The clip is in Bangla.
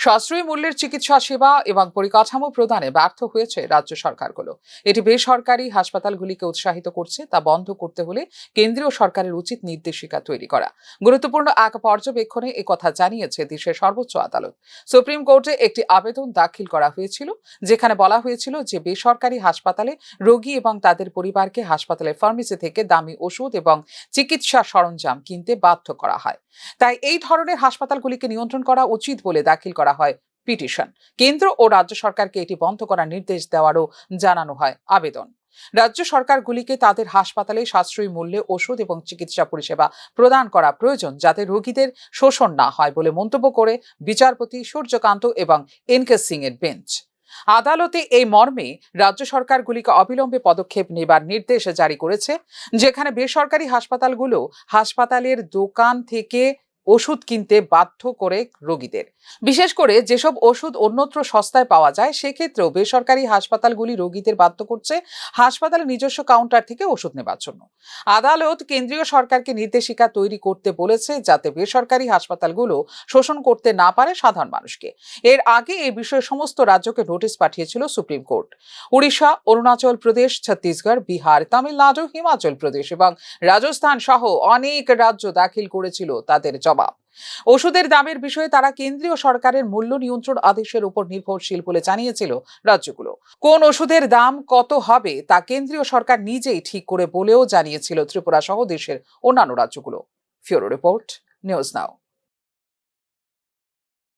সাশ্রয়ী মূল্যের চিকিৎসা সেবা এবং পরিকাঠামো প্রদানে ব্যর্থ হয়েছে রাজ্য সরকারগুলো। এটি বেসরকারি হাসপাতালগুলিকে উৎসাহিত করছে তা বন্ধ করতে হলে কেন্দ্রীয় সরকারের উচিত নির্দেশিকা তৈরি করা। গুরুত্বপূর্ণ এক পর্যবেক্ষণে একথা জানিয়েছে দেশের সর্বোচ্চ আদালত। সুপ্রিম কোর্টে একটি আবেদন দাখিল করা হয়েছিল, যেখানে বলা হয়েছিল যে বেসরকারি হাসপাতালে রোগী এবং তাদের পরিবারকে হাসপাতালের ফার্মেসি থেকে দামি ওষুধ এবং চিকিৎসা সরঞ্জাম কিনতে বাধ্য করা হয়। তাই এই ধরনের হাসপাতালগুলিকে নিয়ন্ত্রণ করা উচিত বলে দাখিল করা হয় পিটিশন। কেন্দ্র ও রাজ্য সরকারকে এটি বন্ধ করার নির্দেশ দেওয়ারও জানানো হয় আবেদন। রাজ্য সরকারগুলিকে তাদের হাসপাতালে সাশ্রয়ী মূল্যে ওষুধ এবং চিকিৎসা পরিষেবা প্রদান করা প্রয়োজন যাতে রোগীদের শোষণ না হয় বলে মন্তব্য করে বিচারপতি সূর্যকান্ত এবং এনকে সিং এর বেঞ্চ। আদালতে এই মর্মে রাজ্য সরকারগুলিকে অবিলম্বে পদক্ষেপ নেবার নির্দেশ জারি করেছে, যেখানে বেসরকারি হাসপাতালগুলো হাসপাতালের দোকান থেকে ওষুধ কিনতে বাধ্য করে রোগীদের। বিশেষ করে যেসব ওষুধ অন্যত্র সস্তায় পাওয়া যায়, সেক্ষেত্রেও বেসরকারি হাসপাতালগুলি রোগীদের বাধ্য করছে হাসপাতালের নিজস্ব কাউন্টার থেকে ওষুধ নেবার জন্য। আদালত কেন্দ্রীয় সরকারকে নির্দেশিকা তৈরি করতে বলেছে যাতে বেসরকারি হাসপাতালগুলো শোষণ করতে না পারে সাধারণ মানুষকে। এর আগে এই বিষয়ে সমস্ত রাজ্যকে নোটিশ পাঠিয়েছিল সুপ্রিম কোর্ট। উড়িষ্যা, অরুণাচল প্রদেশ, ছত্তিশগড়, বিহার, তামিলনাড়ু, হিমাচল প্রদেশ এবং রাজস্থান সহ অনেক রাজ্য দাখিল করেছিল তাদের জবাব। ওষুধের দামের বিষয়ে তারা কেন্দ্রীয় সরকারের মূল্য নিয়ন্ত্রণ আদেশের উপর নির্ভরশীল বলে জানিয়েছিল রাজ্যগুলো। কোন ওষুধের দাম কত হবে তা কেন্দ্রীয় সরকার নিজেই ঠিক করে বলেও জানিয়েছিল ত্রিপুরা সহ দেশের অন্যান্য রাজ্যগুলো। ফিওরো রিপোর্ট, নিউজ নাও।